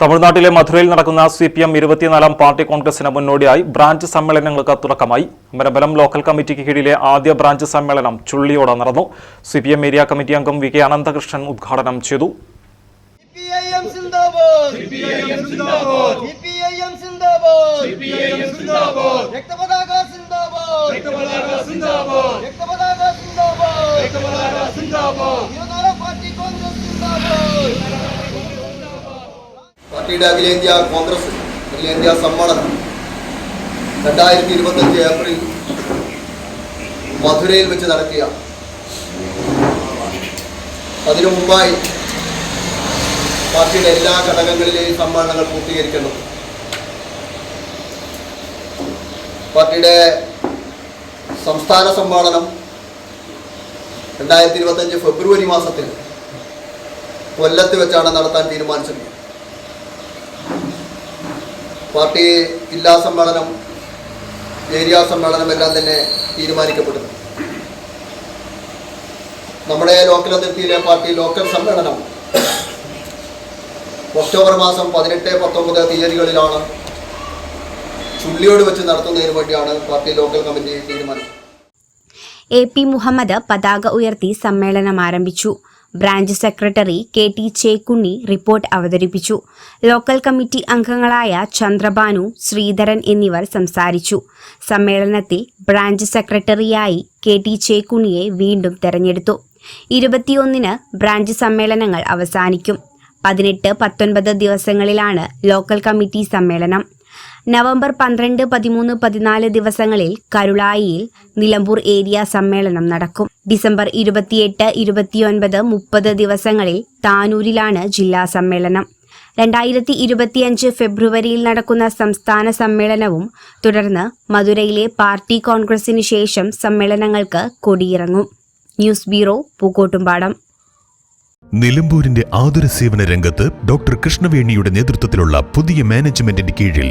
തമിഴ്നാട്ടിലെ മധുരയിൽ നടക്കുന്ന സി പി എം ഇരുപത്തിനാലാം പാർട്ടി കോൺഗ്രസിന് മുന്നോടിയായി ബ്രാഞ്ച് സമ്മേളനങ്ങൾക്ക് തുടക്കമായി. അമരബലം ലോക്കൽ കമ്മിറ്റിക്ക് കീഴിലെ ആദ്യ ബ്രാഞ്ച് സമ്മേളനം ചുള്ളിയോടെ നടന്നു. C P M area committee അംഗം വി കെ അനന്തകൃഷ്ണൻ ഉദ്ഘാടനം ചെയ്തു. സിപിഐഎം പാർട്ടിയുടെ അഖിലേന്ത്യാ കോൺഗ്രസ് അഖിലേന്ത്യാ സമ്മേളനം രണ്ടായിരത്തി ഇരുപത്തഞ്ച് ഏപ്രിൽ മധുരയിൽ വെച്ച് നടത്തിയ അതിനു മുമ്പായി പാർട്ടിയുടെ എല്ലാ ഘടകങ്ങളിലെയും സമ്മേളനങ്ങൾ പൂർത്തീകരിക്കുന്നു. പാർട്ടിയുടെ സംസ്ഥാന സമ്മേളനം രണ്ടായിരത്തി ഇരുപത്തഞ്ച് ഫെബ്രുവരി മാസത്തിൽ കൊല്ലത്ത് വെച്ചാണ് നടത്താൻ തീരുമാനിച്ചത്. പാർട്ടി ജില്ലാ സമ്മേളനം ഏരിയ സമ്മേളനം എല്ലാം തന്നെ തീരുമാനിക്കപ്പെടുന്നു. നമ്മുടെ ലോക്കൽ അതിർത്തിയിലെ പാർട്ടി ലോക്കൽ സമ്മേളനം ഒക്ടോബർ മാസം പതിനെട്ട് പത്തൊമ്പത് തീയതികളിലാണ് ചുള്ളിയോട് വെച്ച് നടത്തുന്നതിന് വേണ്ടിയാണ് പാർട്ടി ലോക്കൽ കമ്മിറ്റി തീരുമാനിച്ചത് എ പി മുഹമ്മദ് പതാക ഉയർത്തി സമ്മേളനം ആരംഭിച്ചു. Branch secretary K T Chekkunni report അവതരിപ്പിച്ചു. ലോക്കൽ കമ്മിറ്റി അംഗങ്ങളായ ചന്ദ്രബാനു ശ്രീധരൻ എന്നിവർ സംസാരിച്ചു. സമ്മേളനത്തിൽ ബ്രാഞ്ച് സെക്രട്ടറിയായി കെ ടി ചേക്കുണ്ണിയെ വീണ്ടും തെരഞ്ഞെടുത്തു. ഇരുപത്തിയൊന്നിന് ബ്രാഞ്ച് സമ്മേളനങ്ങൾ അവസാനിക്കും. പതിനെട്ട് പത്തൊൻപത് ദിവസങ്ങളിലാണ് ലോക്കൽ കമ്മിറ്റി സമ്മേളനം. നവംബർ പന്ത്രണ്ട് പതിമൂന്ന് പതിനാല് ദിവസങ്ങളിൽ കരുളായിയിൽ നിലമ്പൂർ ഏരിയ സമ്മേളനം നടക്കും. ഡിസംബർ ഇരുപത്തിയെട്ട് ഇരുപത്തിയൊൻപത് മുപ്പത് ദിവസങ്ങളിൽ താനൂരിലാണ് ജില്ലാ സമ്മേളനം. രണ്ടായിരത്തി ഇരുപത്തിയഞ്ച് ഫെബ്രുവരിയിൽ നടക്കുന്ന സംസ്ഥാന സമ്മേളനവും തുടർന്ന് മധുരയിലെ പാർട്ടി കോൺഗ്രസിന് ശേഷം സമ്മേളനങ്ങൾക്ക് കൊടിയിറങ്ങും. News bureau Pookkottumpadam. നിലമ്പൂരിന്റെ ആതുര സേവന രംഗത്ത് ഡോക്ടർ കൃഷ്ണവേണിയുടെ നേതൃത്വത്തിലുള്ള പുതിയ മാനേജ്മെന്റിന്റെ കീഴിൽ